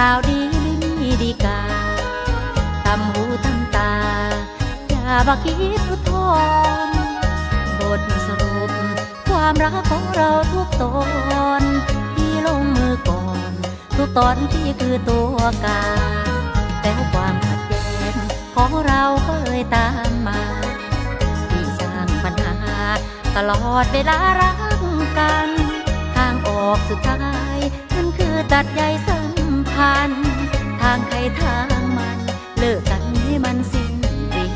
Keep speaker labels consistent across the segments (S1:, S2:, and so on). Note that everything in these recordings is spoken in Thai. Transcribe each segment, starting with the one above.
S1: คราวดีไม่มีดีกาทำหูทำตา อย่าบักคิดทุกทนบทสรุป ความรักของเราทุกตอนที่ลงมือก่อน ทุกตอนที่คือตัวการแต่ความขัดแย้งของเราก็เลยตามมาที่สร้างปัญหา ตลอดเวลารักกัน ทางออกสุดท้าย นั่นคือตัดใยสั พัน ทางใครทางมัน เลิกกันให้มันสิ้นดี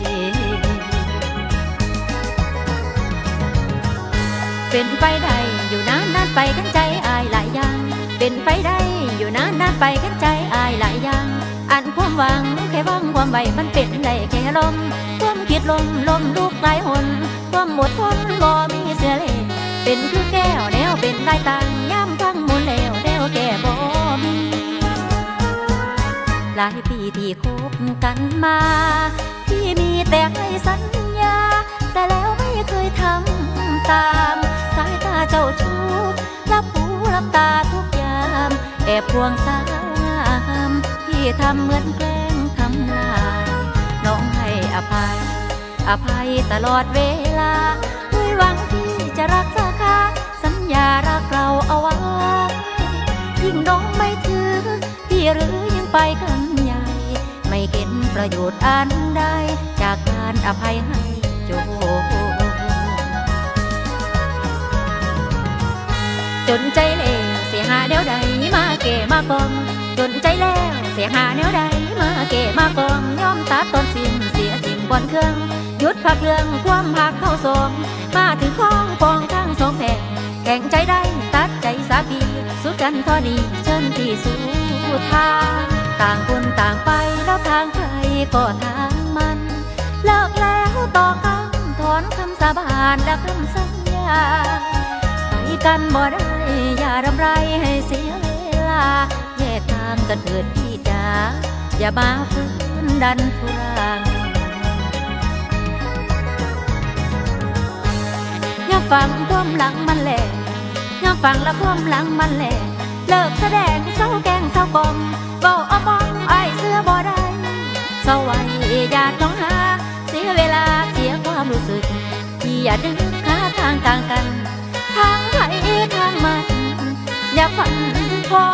S1: เป็นไปได้อยู่นานนานไปกันใจอายหลายอย่าง เป็นไปได้อยู่นานนานไปกันใจอายหลายอย่าง อันความหวังแค่หวังความใบมันเป็นได้แค่ลมความคิดลมลมลูกหลายหนความหมดทนบ่มีเสียเลยเป็นคือแก้วแนวเป็นลายต่าง หลายปีที่คบกันมาที่มีแต่ให้สัญญา แต่แล้วไม่เคยทำตาม สายตาเจ้าชู้รับหูรับตาทุกยาม แอบพวงสาวงามที่ทำเหมือนแกล้งทำลายน้องให้อภัย อภัยตลอดเวลาด้วยหวังที่จะรักษาคาสัญญารักเราเอาไว้ยิ่งน้องไม่ถือพี่หรือยังไปกัน ประโยชน์อันใดจากการอภัยให้โจจนใจแล้วเสียหาแนวใดมาเก่มากอง จนใจแล้วเสียหาแนวใดมาเก่มากองยอมตัดต้นสิ้นเสียสิ่งบนเครื่องหยุดพักเรื่องความหักเข้าสองมาถึงข้องปองทั้งสองแผงแข่งใจได้ตัดใจสาบีสุดกันทอดีเชิญที่สู่ทาง ต่างคนต่างไปแล้วทางใคร ก็ทางมัน เลิกแล้วต่อกันถอนคำสาบานและคำสัญญาไปกันบ่ได้ อย่ารำไรให้เสียเวลาแยกทางกันเถิดพี่จ๋าอย่ามาฟื้นดันทุรังอย่าฟังความหลังมันแหลกอย่าฟังแล้วความหลังมันแหลกเลิกแสดงเศร้าแกงเศร้ากลมเบาเอามองไอ อย่าดึงขาทางต่างกัน ทางใครทางมัน อย่าฝันพอ